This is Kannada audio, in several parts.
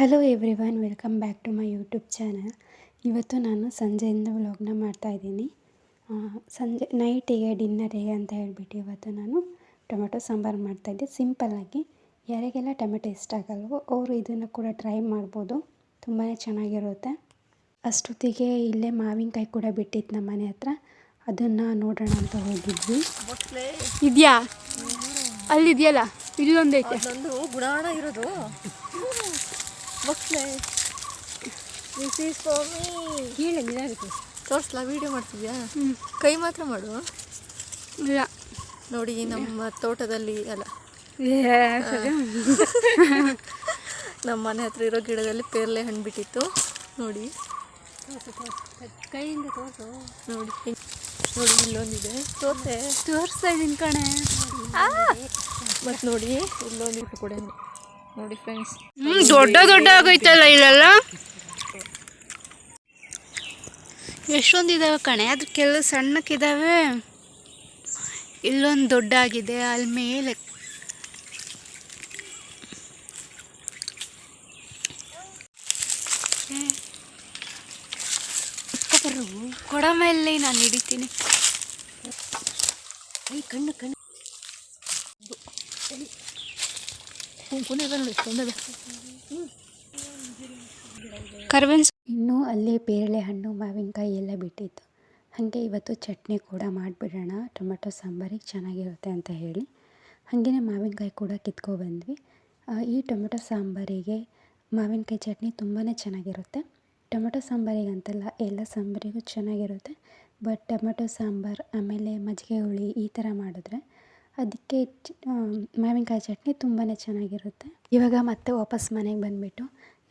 Hello everyone welcome back to my YouTube channel ಇವತ್ತು ನಾನು ಸಂಜೆಯಿಂದ ವ್ಲಾಗ್ನ ಮಾಡ್ತಾಯಿದ್ದೀನಿ ಸಂಜೆ ನೈಟಿಗೆ ಡಿನ್ನರಿಗೆ ಅಂತ ಹೇಳ್ಬಿಟ್ಟು ಇವತ್ತು ನಾನು ಟೊಮೆಟೊ ಸಾಂಬಾರು ಮಾಡ್ತಾಯಿದ್ದೆ ಸಿಂಪಲ್ಲಾಗಿ ಯಾರಿಗೆಲ್ಲ ಟೊಮೆಟೊ ಇಷ್ಟ ಆಗಲ್ವೋ ಅವರು ಇದನ್ನು ಕೂಡ ಟ್ರೈ ಮಾಡ್ಬೋದು. ತುಂಬಾ ಚೆನ್ನಾಗಿರುತ್ತೆ. ಅಷ್ಟೊತ್ತಿಗೆ ಇಲ್ಲೇ ಮಾವಿನಕಾಯಿ ಕೂಡ ಬಿಟ್ಟಿತ್ತು ನಮ್ಮ ಮನೆ ಹತ್ರ. ಅದನ್ನು ನೋಡೋಣ ಅಂತ ಹೋಗಿದ್ವಿ. ಇದೆಯಾ? ಅಲ್ಲಿದೆಯಲ್ಲ? ಅದೊಂದು ಗುಣಾಣ ಇರೋದು. ದಿಸ್ ಈಸ್ ಫಾರ್ ಮೀ ಹೇಳಿ ತೋರಿಸ್ಲಾ ವಿಡಿಯೋ ಮಾಡ್ತಿದ್ಯಾ? ಕೈ ಮಾತ್ರ ಮಾಡು. ಇಲ್ಲ. ನೋಡಿ ನಮ್ಮ ತೋಟದಲ್ಲಿ ಅಲ್ಲ. ನಮ್ಮ ಮನೆ ಹತ್ರ ಇರೋ ಗಿಡದಲ್ಲಿ ಪೇರ್ಲೆ ಹಣ್ಣು ಬಿಟ್ಟಿತ್ತು. ನೋಡಿ. ಕೈಯಿಂದ ತೋರಿಸು. ನೋಡಿ. ನೋಡಿ ಇಲ್ಲೊಂದಿದೆ. ತೋರ್ಸೆ. ತೋರಿಸ್ತಾ ಇದ್ದೀನಿ ಕಣೆ. ಮತ್ತು ನೋಡಿ ಇಲ್ಲೊಂದು ಕೊಡೋಣ ಕೂಡ ನೋಡಿ ಫ್ರೆಂಡ್ಸ್ ಹ್ಮ್, ದೊಡ್ಡ ದೊಡ್ಡ ಆಗೈತಲ್ಲ ಇಲ್ಲೆಲ್ಲ? ಎಷ್ಟೊಂದಿದಾವೆ ಕಣೆ? ಅದು ಕೆಲವು ಸಣ್ಣಕ್ಕಿದಾವೆ. ಇಲ್ಲೊಂದು ದೊಡ್ಡ ಆಗಿದೆ ಅಲ್ಲಿ ಮೇಲೆ ಕೊಡ ಮೇಲೆ ನಾನು ಹಿಡಿತೀನಿ. ಕಣ್ಣು ಕಣ್ಣು. ಕರ್ಬೇವಿನ ಇನ್ನೂ ಅಲ್ಲಿ ಪೇರಳೆ ಹಣ್ಣು ಮಾವಿನಕಾಯಿ ಎಲ್ಲ ಬಿಟ್ಟಿತ್ತು. ಹಾಗೆ ಇವತ್ತು ಚಟ್ನಿ ಕೂಡ ಮಾಡಿಬಿಡೋಣ. ಟೊಮೆಟೊ ಸಾಂಬಾರಿಗೆ ಚೆನ್ನಾಗಿರುತ್ತೆ ಅಂತ ಹೇಳಿ. ಹಾಗೆಯೇ ಮಾವಿನಕಾಯಿ ಕೂಡ ಕಿತ್ಕೊ ಬಂದ್ವಿ. ಈ ಟೊಮೆಟೊ ಸಾಂಬಾರಿಗೆ ಮಾವಿನಕಾಯಿ ಚಟ್ನಿ ತುಂಬಾ ಚೆನ್ನಾಗಿರುತ್ತೆ. ಟೊಮೆಟೊ ಸಾಂಬಾರಿಗೆ ಅಂತಲ್ಲ ಎಲ್ಲ ಸಾಂಬಾರಿಗೂ ಚೆನ್ನಾಗಿರುತ್ತೆ. ಬಟ್ ಟೊಮೆಟೊ ಸಾಂಬಾರು ಆಮೇಲೆ ಮಜ್ಜಿಗೆ ಹುಳಿ ಈ ಥರ ಮಾಡಿದ್ರೆ ಅದಕ್ಕೆ ಮಾವಿನಕಾಯಿ ಚಟ್ನಿ ತುಂಬಾ ಚೆನ್ನಾಗಿರುತ್ತೆ. ಇವಾಗ ಮತ್ತೆ ವಾಪಸ್ ಮನೆಗೆ ಬಂದುಬಿಟ್ಟು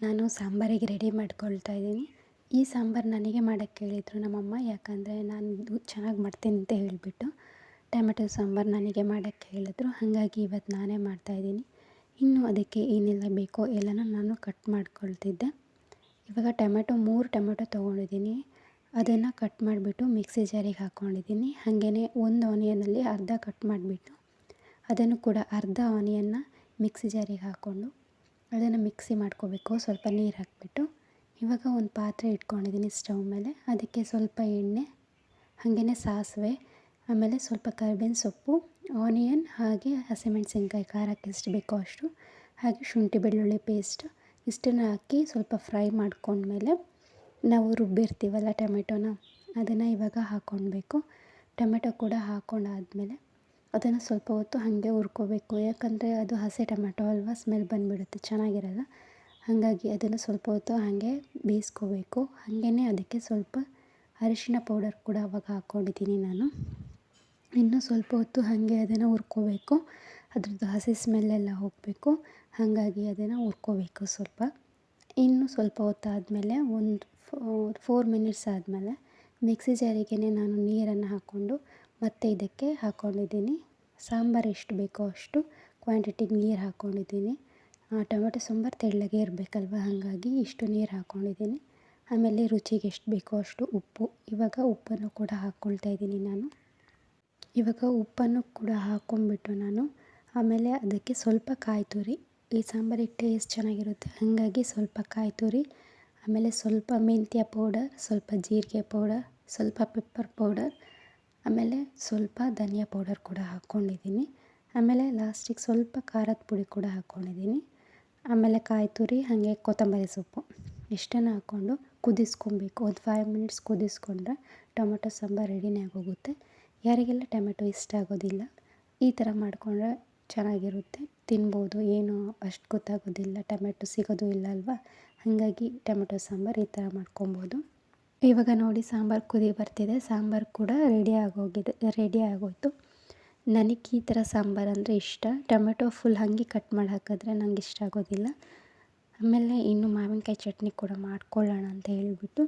ನಾನು ಸಾಂಬಾರಿಗೆ ರೆಡಿ ಮಾಡ್ಕೊಳ್ತಾ ಇದ್ದೀನಿ. ಈ ಸಾಂಬಾರು ನನಗೆ ಮಾಡೋಕ್ಕೆ ಹೇಳಿದರು ನಮ್ಮಮ್ಮ, ಯಾಕಂದರೆ ನಾನು ಚೆನ್ನಾಗಿ ಮಾಡ್ತೀನಿ ಅಂತ ಹೇಳಿಬಿಟ್ಟು ಟೊಮೆಟೊ ಸಾಂಬಾರು ನನಗೆ ಮಾಡೋಕ್ಕೆ ಹೇಳಿದ್ರು. ಹಾಗಾಗಿ ಇವತ್ತು ನಾನೇ ಮಾಡ್ತಾಯಿದ್ದೀನಿ ಇನ್ನು ಅದಕ್ಕೆ ಏನೆಲ್ಲ ಬೇಕೋ ಎಲ್ಲನೂ ನಾನು ಕಟ್ ಮಾಡ್ಕೊಳ್ತಿದ್ದೆ. ಇವಾಗ ಟೊಮೆಟೊ ಮೂರು ಟೊಮೆಟೊ ತೊಗೊಂಡಿದ್ದೀನಿ. ಅದನ್ನು ಕಟ್ ಮಾಡಿಬಿಟ್ಟು ಮಿಕ್ಸಿ ಜಾರಿಗೆ ಹಾಕ್ಕೊಂಡಿದ್ದೀನಿ ಹಾಗೆಯೇ ಒಂದು ಆನಿಯನಲ್ಲಿ ಅರ್ಧ ಕಟ್ ಮಾಡಿಬಿಟ್ಟು ಅದನ್ನು ಕೂಡ ಅರ್ಧ ಆನಿಯನ್ನ ಮಿಕ್ಸಿ ಜಾರಿಗೆ ಹಾಕ್ಕೊಂಡು ಅದನ್ನು ಮಿಕ್ಸಿ ಮಾಡ್ಕೋಬೇಕು. ಸ್ವಲ್ಪ ನೀರು ಹಾಕಿಬಿಟ್ಟು. ಇವಾಗ ಒಂದು ಪಾತ್ರೆ ಇಟ್ಕೊಂಡಿದ್ದೀನಿ ಸ್ಟವ್ ಮೇಲೆ. ಅದಕ್ಕೆ ಸ್ವಲ್ಪ ಎಣ್ಣೆ ಹಾಗೆಯೇ ಸಾಸಿವೆ, ಆಮೇಲೆ ಸ್ವಲ್ಪ ಕರ್ಬೇವಿನ ಸೊಪ್ಪು ಆನಿಯನ್ ಹಾಗೆ ಹಸಿಮೆಣಸಿನ್ಕಾಯಿ, ಖಾರಕ್ಕೆ ಎಷ್ಟು ಬೇಕೋ ಅಷ್ಟು ಹಾಗೆ ಶುಂಠಿ, ಬೆಳ್ಳುಳ್ಳಿ ಪೇಸ್ಟ್ ಇಷ್ಟನ್ನು ಹಾಕಿ ಸ್ವಲ್ಪ ಫ್ರೈ ಮಾಡ್ಕೊಂಡ್ಮೇಲೆ ನಾವು ರುಬ್ಬಿರ್ತೀವಲ್ಲ ಟೊಮೆಟೊನ, ಅದನ್ನು ಇವಾಗ ಹಾಕ್ಕೊಳ್ಬೇಕು ಟೊಮೆಟೊ ಕೂಡ ಹಾಕ್ಕೊಂಡಾದ್ಮೇಲೆ ಅದನ್ನು ಸ್ವಲ್ಪ ಹೊತ್ತು ಹಾಗೆ ಹುರ್ಕೋಬೇಕು. ಯಾಕಂದರೆ ಅದು ಹಸಿ ಟೊಮೆಟೊ ಅಲ್ವಾ, ಸ್ಮೆಲ್ ಬಂದುಬಿಡುತ್ತೆ, ಚೆನ್ನಾಗಿರಲ್ಲ. ಹಾಗಾಗಿ ಅದನ್ನು ಸ್ವಲ್ಪ ಹೊತ್ತು ಹಾಗೆ ಬೇಯಿಸ್ಕೋಬೇಕು. ಹಾಗೆಯೇ ಅದಕ್ಕೆ ಸ್ವಲ್ಪ ಅರಿಶಿನ ಪೌಡರ್ ಕೂಡ ಅವಾಗ ಹಾಕ್ಕೊಂಡಿದ್ದೀನಿ ನಾನು. ಇನ್ನು ಸ್ವಲ್ಪ ಹೊತ್ತು ಹಾಗೆ ಅದನ್ನು ಹುರ್ಕೋಬೇಕು. ಅದ್ರದ್ದು ಹಸಿ ಸ್ಮೆಲ್ಲೆಲ್ಲ ಹೋಗಬೇಕು. ಹಾಗಾಗಿ ಅದನ್ನು ಹುರ್ಕೋಬೇಕು ಸ್ವಲ್ಪ. ಇನ್ನು ಸ್ವಲ್ಪ ಹೊತ್ತಾದಮೇಲೆ ಒಂದು ಫೋರ್ ಮಿನಿಟ್ಸ್ ಆದಮೇಲೆ ಮಿಕ್ಸಿ ಜಾರಿಗೆ ನಾನು ನೀರನ್ನು ಹಾಕ್ಕೊಂಡು ಮತ್ತೆ ಇದಕ್ಕೆ ಹಾಕ್ಕೊಂಡಿದ್ದೀನಿ ಸಾಂಬಾರು ಎಷ್ಟು ಬೇಕೋ ಅಷ್ಟು ಕ್ವಾಂಟಿಟಿಗೆ ನೀರು ಹಾಕ್ಕೊಂಡಿದ್ದೀನಿ ಟೊಮೆಟೊ ಸಾಂಬಾರು ತೆಳ್ಳಗೆ ಇರಬೇಕಲ್ವ? ಹಾಗಾಗಿ ಇಷ್ಟು ನೀರು ಹಾಕ್ಕೊಂಡಿದ್ದೀನಿ ಆಮೇಲೆ ರುಚಿಗೆ ಎಷ್ಟು ಬೇಕೋ ಅಷ್ಟು ಉಪ್ಪು. ಇವಾಗ ಉಪ್ಪನ್ನು ಕೂಡ ಹಾಕ್ಕೊಳ್ತಾ ಇದ್ದೀನಿ ನಾನು. ಇವಾಗ ಉಪ್ಪನ್ನು ಕೂಡ ಹಾಕ್ಕೊಂಡ್ಬಿಟ್ಟು ನಾನು ಆಮೇಲೆ ಅದಕ್ಕೆ ಸ್ವಲ್ಪ ಕಾಯಿ ತುರಿ ಈ ಸಾಂಬಾರಿಗೆ ಟೇಸ್ಟ್ ಚೆನ್ನಾಗಿರುತ್ತೆ? ಹಾಗಾಗಿ ಸ್ವಲ್ಪ ಕಾಯಿ ತುರಿ, ಆಮೇಲೆ ಸ್ವಲ್ಪ ಮೆಂತ್ಯ ಪೌಡರ್, ಸ್ವಲ್ಪ ಜೀರಿಗೆ ಪೌಡರ್, ಸ್ವಲ್ಪ ಪೆಪ್ಪರ್ ಪೌಡರ್, ಆಮೇಲೆ ಸ್ವಲ್ಪ ಧನಿಯಾ ಪೌಡರ್ ಕೂಡ ಹಾಕ್ಕೊಂಡಿದ್ದೀನಿ. ಆಮೇಲೆ ಲಾಸ್ಟಿಗೆ ಸ್ವಲ್ಪ ಖಾರದ ಪುಡಿ ಕೂಡ ಹಾಕ್ಕೊಂಡಿದ್ದೀನಿ. ಆಮೇಲೆ ಕಾಯಿ ತುರಿ, ಹಾಗೆ ಕೊತ್ತಂಬರಿ ಸೊಪ್ಪು, ಇಷ್ಟನ್ನು ಹಾಕ್ಕೊಂಡು ಕುದಿಸ್ಕೊಬೇಕು. ಒಂದು ಫೈವ್ ಮಿನಿಟ್ಸ್ ಕುದಿಸ್ಕೊಂಡ್ರೆ ಟೊಮೆಟೊ ಸಾಂಬಾರು ರೆಡಿನೇ ಆಗೋಗುತ್ತೆ. ಯಾರಿಗೆಲ್ಲ ಟೊಮೆಟೊ ಇಷ್ಟ ಆಗೋದಿಲ್ಲ, ಈ ಥರ ಮಾಡಿಕೊಂಡ್ರೆ ಚೆನ್ನಾಗಿರುತ್ತೆ. ತಿನ್ಬೋದು, ಏನು ಅಷ್ಟು ಗೊತ್ತಾಗೋದಿಲ್ಲ, ಟೊಮೆಟೊ ಸಿಗೋದು ಇಲ್ಲ ಅಲ್ವಾ? ಹಾಗಾಗಿ ಟೊಮೆಟೊ ಸಾಂಬಾರು ಈ ಥರ ಮಾಡ್ಕೊಬೋದು. ಇವಾಗ ನೋಡಿ ಸಾಂಬಾರು ಕುದಿ ಬರ್ತಿದೆ, ಸಾಂಬಾರು ಕೂಡ ರೆಡಿ ಆಗೋಗಿದೆ, ರೆಡಿ ಆಗೋಯಿತು. ನನಗೆ ಈ ಥರ ಸಾಂಬಾರು ಅಂದರೆ ಇಷ್ಟ. ಟೊಮೆಟೊ ಫುಲ್ ಹಾಗೆ ಕಟ್ ಮಾಡಿ ಹಾಕಿದ್ರೆ ನಂಗೆ ಇಷ್ಟ ಆಗೋದಿಲ್ಲ. ಆಮೇಲೆ ಇನ್ನು ಮಾವಿನಕಾಯಿ ಚಟ್ನಿ ಕೂಡ ಮಾಡ್ಕೊಳ್ಳೋಣ ಅಂತ ಹೇಳಿಬಿಟ್ಟು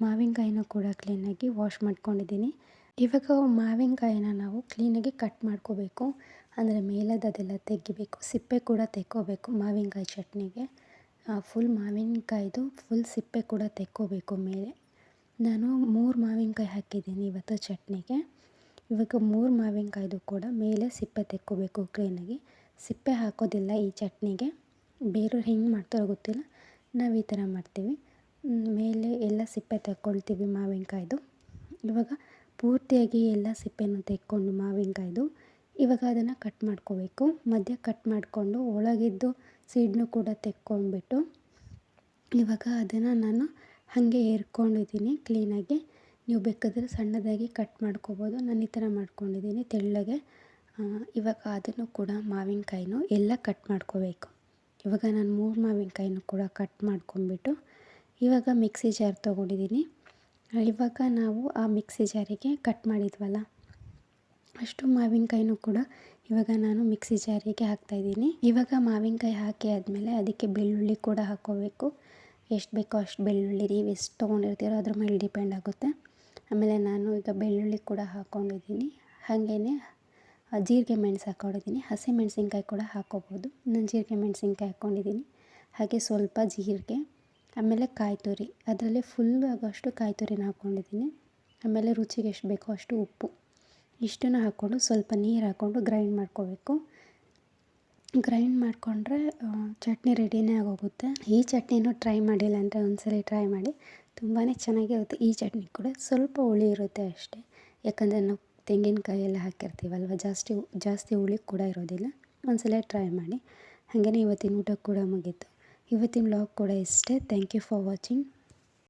ಮಾವಿನಕಾಯಿನೂ ಕೂಡ ಕ್ಲೀನಾಗಿ ವಾಶ್ ಮಾಡ್ಕೊಂಡಿದ್ದೀನಿ. ಇವಾಗ ಮಾವಿನಕಾಯಿನ ನಾವು ಕ್ಲೀನಾಗಿ ಕಟ್ ಮಾಡ್ಕೋಬೇಕು. ಅಂದರೆ ಮೇಲದ್ದು ಅದೆಲ್ಲ ತೆಗಿಬೇಕು. ಸಿಪ್ಪೆ ಕೂಡ ತೆಕ್ಕೋಬೇಕು ಮಾವಿನಕಾಯಿ ಚಟ್ನಿಗೆ. ಫುಲ್ ಮಾವಿನಕಾಯ್ದು ಫುಲ್ ಸಿಪ್ಪೆ ಕೂಡ ತೆಕ್ಕೋಬೇಕು ಮೇಲೆ. ನಾನು ಮೂರು ಮಾವಿನಕಾಯಿ ಹಾಕಿದ್ದೀನಿ ಇವತ್ತು ಚಟ್ನಿಗೆ. ಇವಾಗ ಮೂರು ಮಾವಿನಕಾಯ್ದು ಕೂಡ ಮೇಲೆ ಸಿಪ್ಪೆ ತೆಕ್ಕೋಬೇಕು ಕ್ಲೀನಾಗಿ ಸಿಪ್ಪೆ ಹಾಕೋದಿಲ್ಲ ಈ ಚಟ್ನಿಗೆ. ಬೇರೆಯವ್ರು ಹೆಂಗೆ ಮಾಡ್ತಾರೋ ಗೊತ್ತಿಲ್ಲ. ನಾವು ಈ ಥರ ಮಾಡ್ತೀವಿ. ಮೇಲೆ ಎಲ್ಲ ಸಿಪ್ಪೆ ತೆಕ್ಕೊಳ್ತೀವಿ ಮಾವಿನಕಾಯ್ದು. ಇವಾಗ ಪೂರ್ತಿಯಾಗಿ ಎಲ್ಲ ಸಿಪ್ಪೆನೂ ತೆಕ್ಕೊಂಡು ಮಾವಿನಕಾಯ್ದು, ಇವಾಗ ಅದನ್ನು ಕಟ್ ಮಾಡ್ಕೋಬೇಕು. ಮಧ್ಯ ಕಟ್ ಮಾಡಿಕೊಂಡು ಒಳಗಿದ್ದು ಸೀಡ್ನು ಕೂಡ ತೆಕ್ಕೊಂಡ್ಬಿಟ್ಟು, ಇವಾಗ ಅದನ್ನು ನಾನು ಹಾಗೆ ಏರ್ಕೊಂಡಿದ್ದೀನಿ ಕ್ಲೀನಾಗಿ ನೀವು ಬೇಕಾದರೆ ಸಣ್ಣದಾಗಿ ಕಟ್ ಮಾಡ್ಕೋಬೋದು. ನಾನು ಈ ಥರ ಮಾಡ್ಕೊಂಡಿದ್ದೀನಿ ತೆಳ್ಳಗೆ. ಇವಾಗ ಅದನ್ನು ಕೂಡ ಮಾವಿನಕಾಯಿನೂ ಎಲ್ಲ ಕಟ್ ಮಾಡ್ಕೋಬೇಕು. ಇವಾಗ ನಾನು ಮೂರು ಮಾವಿನಕಾಯಿನೂ ಕೂಡ ಕಟ್ ಮಾಡ್ಕೊಂಡ್ಬಿಟ್ಟು, ಇವಾಗ ಮಿಕ್ಸಿ ಜಾರ್ ತೊಗೊಂಡಿದ್ದೀನಿ. ಇವಾಗ ನಾವು ಆ ಮಿಕ್ಸಿ ಜಾರಿಗೆ ಕಟ್ ಮಾಡಿದ್ವಲ್ಲ, ಅಷ್ಟು ಮಾವಿನಕಾಯಿನೂ ಕೂಡ ಇವಾಗ ನಾನು ಮಿಕ್ಸಿ ಜಾರಿಗೆ ಹಾಕ್ತಾಯಿದ್ದೀನಿ ಇವಾಗ ಮಾವಿನಕಾಯಿ ಹಾಕಿ ಆದಮೇಲೆ ಅದಕ್ಕೆ ಬೆಳ್ಳುಳ್ಳಿ ಕೂಡ ಹಾಕೋಬೇಕು ಎಷ್ಟು ಬೇಕೋ ಅಷ್ಟು ಬೆಳ್ಳುಳ್ಳಿ, ನೀವು ಎಷ್ಟು ತೊಗೊಂಡಿರ್ತೀರೋ ಅದ್ರ ಮೇಲೆ ಡಿಪೆಂಡ್ ಆಗುತ್ತೆ. ಆಮೇಲೆ ನಾನು ಈಗ ಬೆಳ್ಳುಳ್ಳಿ ಕೂಡ ಹಾಕ್ಕೊಂಡಿದ್ದೀನಿ ಹಾಗೆಯೇ ಜೀರಿಗೆ ಮೆಣಸು ಹಾಕ್ಕೊಂಡಿದ್ದೀನಿ ಹಸಿ ಮೆಣಸಿನ್ಕಾಯಿ ಕೂಡ ಹಾಕ್ಕೋಬೋದು. ನಾನು ಜೀರಿಗೆ ಮೆಣಸಿನ್ಕಾಯಿ ಹಾಕ್ಕೊಂಡಿದ್ದೀನಿ ಹಾಗೆ ಸ್ವಲ್ಪ ಜೀರಿಗೆ. ಆಮೇಲೆ ಕಾಯಿ ತುರಿ. ಅದರಲ್ಲಿ ಫುಲ್ ಆಗೋಷ್ಟು ಕಾಯಿ ತುರಿನ ಹಾಕ್ಕೊಂಡಿದ್ದೀನಿ ಆಮೇಲೆ ರುಚಿಗೆ ಎಷ್ಟು ಬೇಕೋ ಅಷ್ಟು ಉಪ್ಪು. ಇಷ್ಟನ್ನು ಹಾಕ್ಕೊಂಡು ಸ್ವಲ್ಪ ನೀರು ಹಾಕ್ಕೊಂಡು ಗ್ರೈಂಡ್ ಮಾಡ್ಕೋಬೇಕು. ಗ್ರೈಂಡ್ ಮಾಡಿಕೊಂಡ್ರೆ ಚಟ್ನಿ ರೆಡಿನೇ ಆಗೋಗುತ್ತೆ. ಈ ಚಟ್ನಿನೂ ಟ್ರೈ ಮಾಡಿಲ್ಲ ಅಂದರೆ ಒಂದ್ಸರಿ ಟ್ರೈ ಮಾಡಿ. ತುಂಬಾ ಚೆನ್ನಾಗಿರುತ್ತೆ ಈ ಚಟ್ನಿ ಕೂಡ. ಸ್ವಲ್ಪ ಹುಳಿ ಇರುತ್ತೆ ಅಷ್ಟೇ. ಯಾಕಂದರೆ ನಾವು ತೆಂಗಿನಕಾಯಿ ಎಲ್ಲ ಹಾಕಿರ್ತೀವಲ್ವ, ಜಾಸ್ತಿ ಜಾಸ್ತಿ ಹುಳಿ ಕೂಡ ಇರೋದಿಲ್ಲ. ಒಂದ್ಸಲ ಟ್ರೈ ಮಾಡಿ. ಹಾಗೆಯೇ ಇವತ್ತಿನ ಊಟ ಕೂಡ ಮುಗೀತು. ಇವತ್ತಿನ ವ್ಲಾಗ್ ಕೂಡ ಇಷ್ಟೇ. Thank you for watching